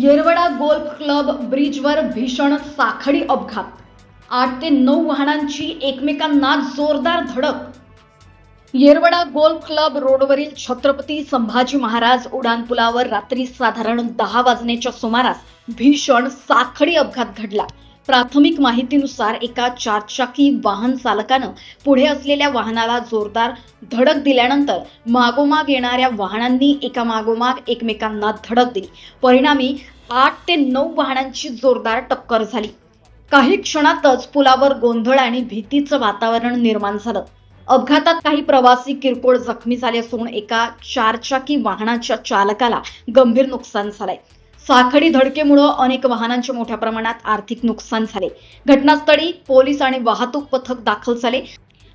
Yerwada golf club ब्रिजवर भीषण साखळी अपघात. आठ ते नऊ वाहनांची एकमेकांना जोरदार धडक. येरवडा गोल्फ क्लब रोडवरील छत्रपती संभाजी महाराज उड्डाणपुलावर रात्री साधारण दहा वाजण्याच्या सुमारास भीषण साखळी अपघात घडला. प्राथमिक माहितीनुसार एका चारचाकी वाहन चालकानं पुढे असलेल्या वाहनाला जोरदार धडक दिल्यानंतर मागोमाग येणाऱ्या वाहनांनी एका मागोमाग एकमेकांना धडक दिली. परिणामी आठ ते नऊ वाहनांची जोरदार टक्कर झाली. काही क्षणातच पुलावर गोंधळ आणि भीतीचं वातावरण निर्माण झालं. अपघातात काही प्रवासी किरकोळ जखमी झाले असून एका चारचाकी वाहनाच्या चालकाला गंभीर नुकसान झालंय. साखळी धडकेमुळं अनेक वाहनांचे मोठ्या प्रमाणात आर्थिक नुकसान झाले. घटनास्थळी पोलीस आणि वाहतूक पथक दाखल झाले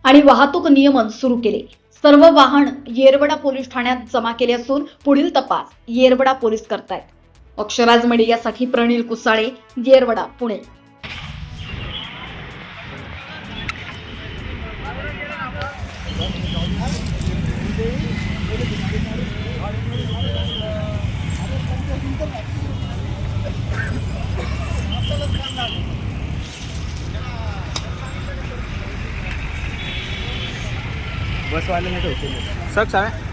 आणि वाहतूक नियमन सुरू केले. सर्व वाहन येरवडा पोलीस ठाण्यात जमा केले असून पुढील तपास येरवडा पोलीस करतायत. अक्षराज मीडियासाठी प्रणील कुसाळे येरवडा पुणे. बसवाले नाही ठेवते सर साहेब